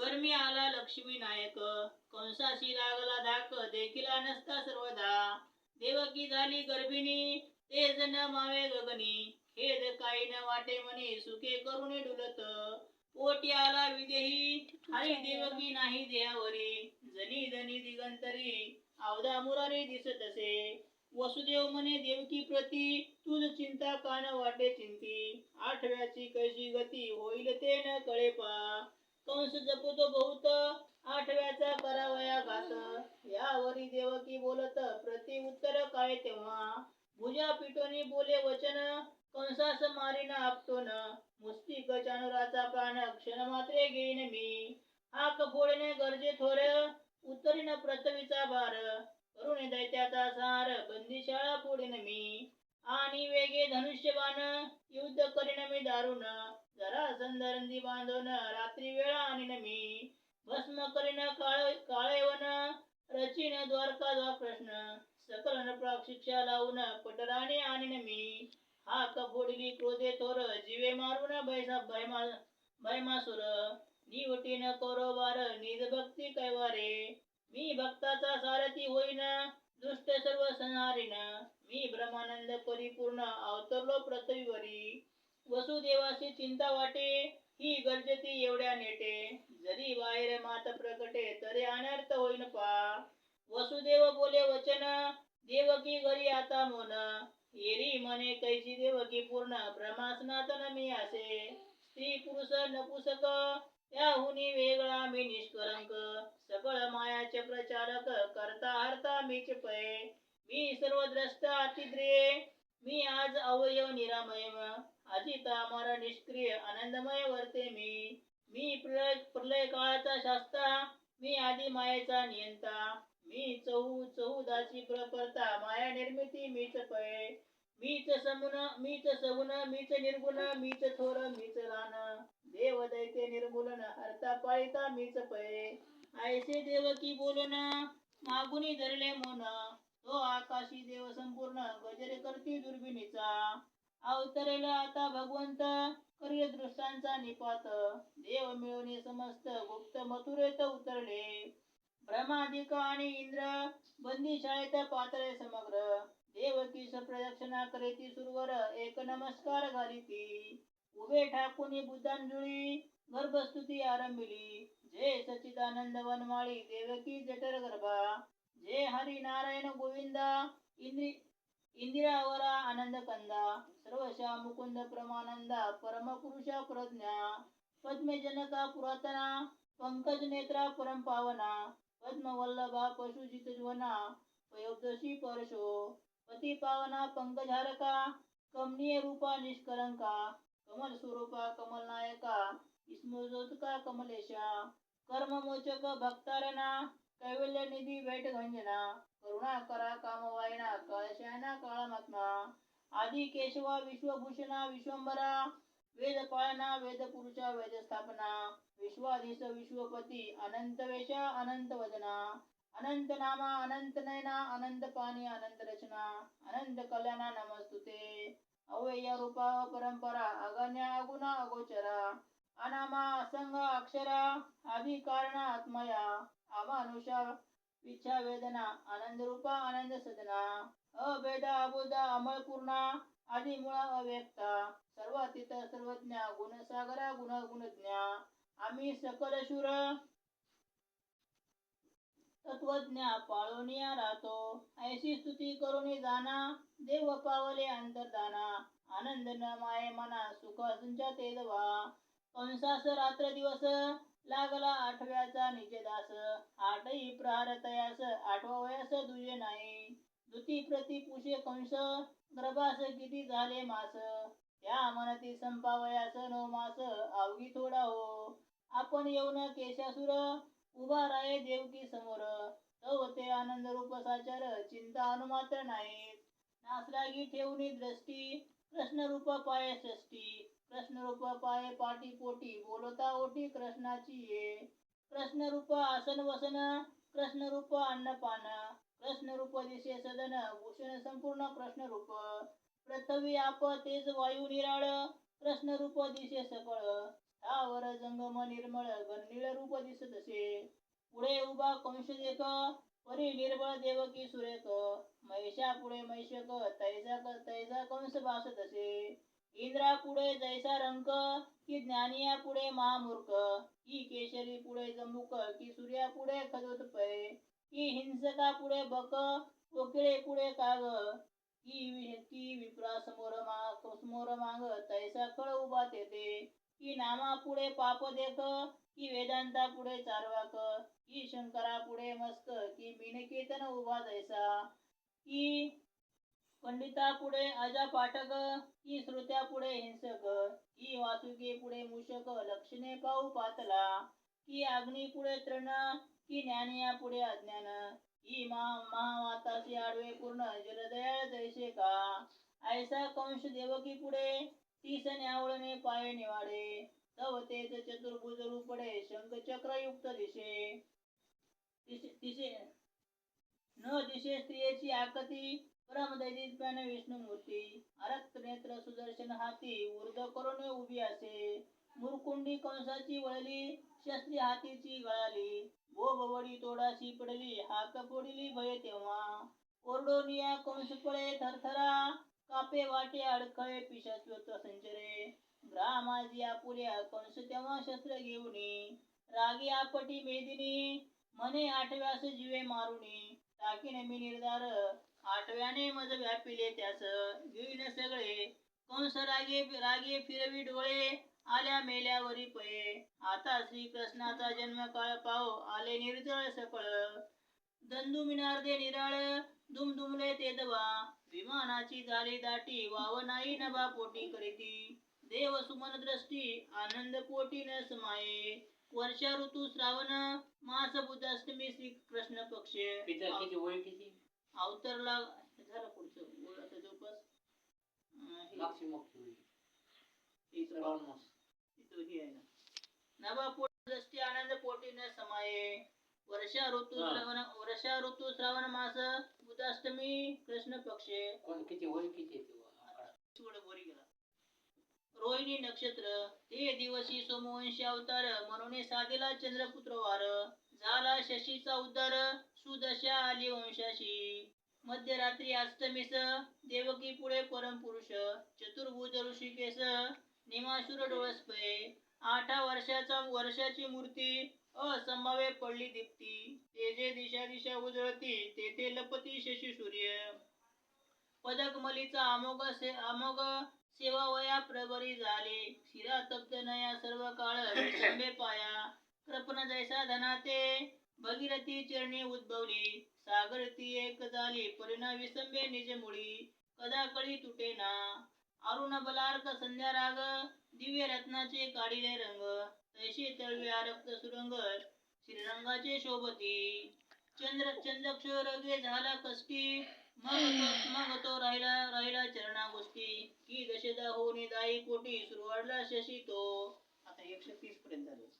गरमी आला लक्ष्मी नायक. कंसाशी लागला धाक देखिला नसता सर्वदा. देवकी झाली गर्भिणी तेज न मावे गगनी. खेद काही न वाटे म्हणे सुखे करुणे डुलत. पोटी आला विदेही हरी देवकी नाही देहावरी. जनी जनी दिगंतरी अवधा मुरारी दिसत असे. वसुदेव म्हणे देवकी प्रती तुझ चिंता कान वाटे चिंती. आठव्याची कशी गती होईल ते न कळे पा कंस जपतो बहुत आठव्याचा करावया घात यावरी देवकी बोलत प्रति उत्तर काय तेव्हा? भुजा पिटोनी बोले वचन कंसास मारीन आपटोन. मुस्तिक चानुराचा प्राण क्षण मात्रे घेईन मी. हाक फोडणे गरजे थोर उत्तरीन प्रथवीचा भार. करुणे दैत्याचा सार बंदीशाळा फोडीन मी. आणि वेगे धनुष्यबाण युद्ध करीन मी दारुण. जरा संदरंदी बांधून रात्री वेळा आणीन मी. भस्म करीन काळ काळेवन रचिन द्वारका द्वा प्रश्न. सकलन नप्रक शिक्षा लावून पटराणी आणीन मी. हा फोडली क्रोधे थोर जीवे मारून भैसा भैमा भैमासुर. निवटीन बार निज भक्ती कैवारे. मी भक्ताचा सारथी होईन दुष्ट सर्व संहारीन. मी ब्रह्मानंद परिपूर्ण अवतरलो पृथ्वीवरी. वसुदेवाची चिंता वाटे ही गर्जती एवढ्या नेटे. जरी बाहेर मात प्रकटे तरी अनर्थ होईन पा. वसुदेव बोले वचन देवकी घरी आता मोन येरी मने कैसी देवकी पूर्ण ब्रह्मासनातन मी असे. स्त्री पुरुष नपुसक त्याहुनी वेगळा मी निष्कलंक. सकळ मायाचे प्रचारक करता हरता मीच पै. मी सर्व अतिद्रे मी आज अवयव निरामय अजिता अमर निष्क्रिय आनंदमय वर्ते मी. मी प्रलय प्रलय काळाचा शास्ता मी आधी मायेचा नियंता. मी चहू चहूदाची प्रपरता माया निर्मिती मीच पय. मीच समुन मीच सगुण मीच निर्गुण मीच थोर मीच लहान देव दैते निर्मूलन हरता पाळिता मीच पै ऐसे देवकी बोलन मागुनी धरले मोन. तो आकाशी देव संपूर्ण गजरे करती दुर्बिणीचा. अवतरेल आता भगवंत. करिय दृष्टांचा निपात. देव मिळवणे समस्त गुप्त मथुरेत उतरले. ब्रह्मादिक आणि इंद्र बंदी शाळेत पातळे समग्र. देवकीस प्रदक्षिणा करीती सुरवर एक नमस्कार घालिती. उभे ठाकुनी बुद्धांजुळी गर्भस्तुती आरंभिली. जय सचिदानंद वनमाळी देवकी जठर गर्भा जय हरी नारायण गोविंदा इंद्री इंदिरावरा आनंद कंदा सर्वशा मुकुंद प्रमानंदा परमपुरुषा प्रज्ञा पद्मजनका पुरातना पंकज नेत्रा परम पावना पद्मवल्लभा पशुजितवना पयोदशी परशो पती पावना पंकजारका कमनीय रूपा निष्कलंका कमल स्वरूपा कमल नायका स्मृतोत्का कमलेशा कर्ममोचक भक्तारणा कैवल्य निधी भेट गंजना करुणा करा काम कामवायना कळशाना काळामात्मा आदि केशवा विश्वभूषणा विश्वंबरा वेद पाळना वेद पुरुषा वेद स्थापना विश्वाधीश विश्वपती अनंत वेशा अनंत वदना अनंत नामा अनंत नयना अनंत पाणी अनंत रचना अनंत कल्याणा नमस्तुते. अव्यय रूपा परंपरा अगण्या अगुणा अगोचरा अनामा असंग अक्षरा आदी कारणा आत्मया अमानुषा इच्छा वेदना आनंद रूपा आनंद सदना अभेदा अबोधा अमळपूर्णा आदी मुळा अव्यक्ता सर्वातीत सर्वज्ञा गुणसागरा गुण गुणज्ञा आम्ही सकल शूर तत्वज्ञा पाळोनिया राहतो. ऐशी स्तुती करून जाना देव पावले अंतर्दाना आनंद न माये मना सुख तुमच्या तेजवा कंसास रात्र दिवस लागला आठव्याचा निजेदास आठही प्रहार तयास आठवा वयास दुजे नाही. दुती प्रति पुषे कंस गर्भास किती झाले मास? त्या मनती संपावयास नो मास अवघी थोडा हो. आपण येऊन केशासुर उभा राहे देवकी समोर. तव ते आनंद रूप साचार चिंता अनुमात्र नाहीत. नासलागी ठेवणी दृष्टी कृष्ण रूप पाय षष्टी. कृष्ण रूप पाय पाटी पोटी बोलता ओटी कृष्णाची ये. कृष्ण रूप आसन वसन कृष्ण रूप अन्नपान कृष्ण रूप दिशे सदन भूषण संपूर्ण कृष्ण रूप पृथ्वी आप तेज वायू निराळ कृष्ण रूप दिशे सकळ स्थावर जंगम निर्मळ गणनीळ रूप दिसत असे. पुढे उभा कंस देख परी निर्बळ देवकी सुरेख. महिषा पुढे महिषक तैजा तैजा कंस भासत असे. इंद्रा पुढे जैसा रंक की ज्ञानिया पुढे महामूर्ख की केशरी पुढे जमुक की सूर्या पुढे खदोत्पय की हिंसका पुढे बक कोकिळे पुढे काग की वि- की विप्रा समोर माग समोर माग तैसा खळ उभा तेथे की नामा पुढे पाप देख की वेदांता पुढे चारवाक की शंकरा पुढे मस्त की बिनकेतन उभा जैसा की पंडिता पुढे अजा पाठक की श्रुत्या पुढे हिंसक की वासुकी पुढे मूषक लक्षणे पाऊ पातला की अग्नी पुढे तृण की ज्ञानिया पुढे अज्ञान की महा महामातासी आडवे पूर्ण जलदयाळ जैसे का ऐसा कंश देवकी पुढे तीस न्यावळणे पाय निवाडे तव तेच चतुर्भुज रूपडे शंख चक्र युक्त दिशे दिशे- न दिशे स्त्रियेची आकती विष्णू मूर्ती अरक्त नेत्र सुदर्शन हाती ऊर्ध करून उभी असे. मुरकुंडी कंसाची वळली शस्त्री हातीची गळाली. भो तोडाशी पडली हाक फोडली भय तेव्हा. ओरडोनिया कंस पळे थरथरा कापे वाटे अडखळे पिशाच्योत संचरे. ग्रामाजी आपुल्या कंस तेव्हा शस्त्र घेऊन. रागी आपटी मेदिनी मने आठव्यास जीवे मारुनी. टाकीन मी निर्धार आठव्याने मज व्यापिले त्यास घेईन सगळे कंस रागे रागे फिरवी डोळे आल्या मेल्यावरी पये आता श्रीकृष्णाचा जन्म काळ पाव आले निर्जळ सकळ. दंदू मिनार्दे निराळ दुमदुमले ते दवा विमानाची झाली दाटी वाव नाही नभा पोटी करीती. देव सुमन दृष्टी आनंद पोटी न समाये वर्षा ऋतू श्रावण मास बुधाष्टमी श्री कृष्ण पक्ष. किती वय किती? अवतरला झालं पुढचं. आता जवळपास हे- आहे. ना. दृष्टी आनंद समाये. वर्षा ऋतू. श्रावण वर्षा ऋतू श्रावण मास बुधाष्टमी कृष्ण पक्ष. कोण किती वय किती आहे ते आकडा. थोडं बोरी गेला. रोहिणी नक्षत्र ते दिवशी सोमवंशी अवतार म्हणून साधीला चंद्रपुत्र वार. झाला शशीचा उद्धार सुदशा आली वंशाशी मध्यरात्री अष्टमीस देवकी पुढे परमपुरुष चतुर्भुज ऋषिकेश निमाशुर डोळसपे. आठा वर्षाचा वर्षाची मूर्ती असंभाव्य पडली दीप्ती. तेजे दिशा दिशा उजळती तेथे लपती शशी सूर्य. पदक मलीचा अमोघ से अमोघ सेवा वया प्रबरी झाले. शिरा तप्त नया सर्व काळ पाया. कृपण जैसा धनाते। भगीरथी चरणी उद्भवली। सागर ती एक झाली परिणा विसंबे निज मुळी। कदा कळी तुटे ना। अरुण बलार्क संध्या राग। दिव्य रत्नाचे काढिले रंग। तैसे तळव्या आरक्त सुरंग। श्रीरंगाचे शोभती। चंद्र चंद्रक्षर रगे झाला कष्टी। मग तो- मग तो राहिला राहिला चरणा गोष्टी की दशदा होऊन दाई कोटी सुरवाडला शशी तो। आता एकशे तीस पर्यंत झाले.